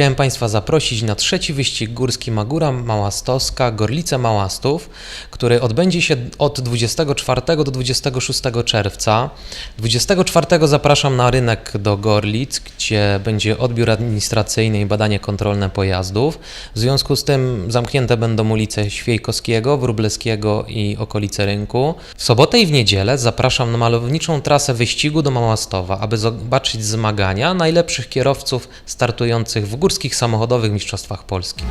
Chciałem Państwa zaprosić na trzeci wyścig górski Magura Małastowska Gorlice Małastów, który odbędzie się od 24 do 26 czerwca. 24 zapraszam na rynek do Gorlic, gdzie będzie odbiór administracyjny i badanie kontrolne pojazdów. W związku z tym zamknięte będą ulice Świejkowskiego, Wróblewskiego i okolice rynku. W sobotę i w niedzielę zapraszam na malowniczą trasę wyścigu do Małastowa, aby zobaczyć zmagania najlepszych kierowców startujących w górskich samochodowych mistrzostwach Polski.